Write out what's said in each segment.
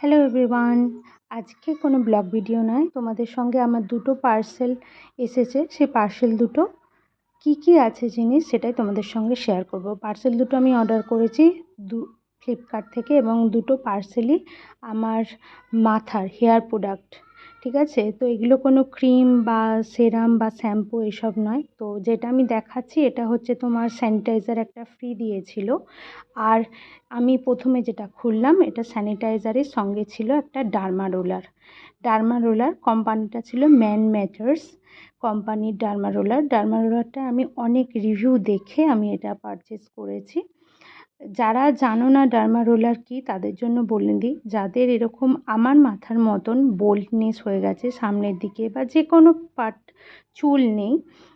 Hello everyone আজকে কোনো blog video নয়। তোমাদের সঙ্গে আমার দুটো পার্সেল এসেছে। সেই পার্সেল দুটো কি কি আছে জিনিস সেটাই তোমাদের সঙ্গে শেয়ার করব। পার্সেল দুটো আমি অর্ডার করেছি দু ফ্লিপকার্ট থেকে এবং দুটো পার্সেলই আমার মাথার হেয়ার প্রোডাক্ট ঠিক আছে? তো এগুলো কোনো ক্রিম বা সেরাম বা শ্যাম্পু এসব নয়। তো যেটা আমি দেখাচ্ছি, এটা হচ্ছে তোমার স্যানিটাইজার একটা ফ্রি দিয়েছিল। আর আমি প্রথমে যেটা খুললাম, এটা স্যানিটাইজারের সঙ্গে ছিল একটা ডার্মা রোলার ডার্মা রোলার কোম্পানিটা ছিল ম্যান ম্যাটার্স কোম্পানির ডার্মা রোলার ডার্মা রোলারটা আমি অনেক রিভিউ দেখে আমি এটা পারচেস করেছি। যারা জানো না ডার্মা রোলার কী, তাদের জন্য বলে দিই, যাদের এরকম আমার মাথার মতন বোল্ডনেস হয়ে গেছে সামনের দিকে বা যে কোনো পার্ট চুল নেই,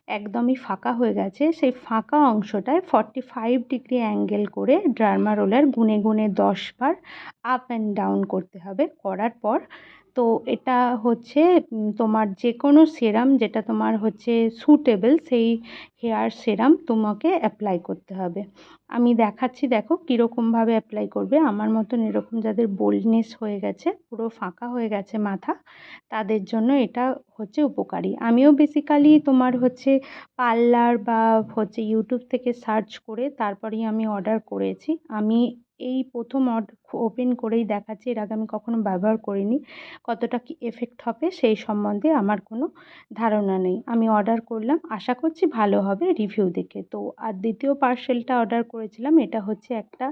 একদমই ফাঁকা হয়ে গেছে, সেই ফাঁকা অংশটায় ফর্টি ফাইভ ডিগ্রি অ্যাঙ্গেল করে ডার্মা রোলার গুনে গুনে দশ বার আপ অ্যান্ড ডাউন করতে হবে। করার পর তো এটা হচ্ছে তোমার যে কোনো সেরাম যেটা তোমার হচ্ছে সুটেবল সেই হেয়ার সেরাম তোমাকে অ্যাপ্লাই করতে হবে। আমি দেখাচ্ছি দেখো কীরকমভাবে অ্যাপ্লাই করবে। আমার মতন এরকম যাদের বোল্ডনেস হয়ে গেছে, পুরো ফাঁকা হয়ে গেছে মাথা, তাদের জন্য এটা হচ্ছে উপকারী। আমিও বেসিক্যালি তোমার হচ্ছে পার্লার বা হচ্ছে ইউটিউব থেকে সার্চ করে তারপরেই আমি অর্ডার করেছি। আমি এই প্রথম ওপেন করেই দেখাচ্ছে। এর আগে আমি কখনো ব্যবহার করিনি। কতটা কি এফেক্ট হবে সেই সম্বন্ধে আমার কোনো ধারণা নেই। আমি অর্ডার করলাম। আশা করছি ভালো হবে রিভিউ দেখে। তো আর দ্বিতীয় পার্সেলটা অর্ডার করেছিলাম। এটা হচ্ছে একটা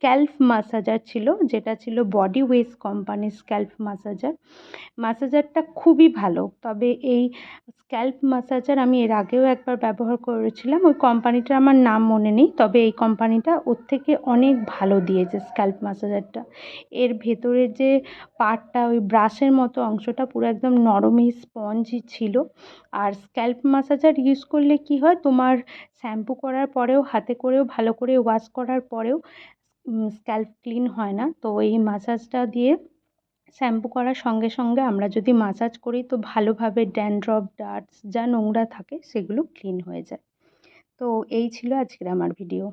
স্ক্যাল্প মাসাজার ছিল, যেটা ছিল বডি ওয়েস কোম্পানির স্ক্যাল্প মাসাজার মাসাজারটা খুবই ভালো, তবে এই স্ক্যাল্প মাসাজার আমি এর আগেও একবার ব্যবহার করেছিলাম, ওই কোম্পানিটার আমার নাম মনে নেই, তবে এই কোম্পানিটা ওর থেকে অনেক ভালো দিয়েছে স্ক্যাল্প মাসাজারটা এর ভেতরে যে পার্টটা ওই ব্রাশের মতো অংশটা পুরো একদম নরমই স্পঞ্জই ছিল। আর স্ক্যাল্প মাসাজার ইউজ করলে কি হয়, তোমার শ্যাম্পু করার পরেও, হাতে করেও, ভালো করে ওয়াশ করার পরেও স্ক্যাল্প ক্লিন হয় না, তো এই মাসাজটা দিয়ে শ্যাম্পু করার সঙ্গে সঙ্গে আমরা যদি মাসাজ করি, তো ভালোভাবে ড্যান্ড্রফ ডার্টস যা নোংরা থাকে সেগুলো ক্লিন হয়ে যায়। তো এই ছিল আজকের আমার ভিডিও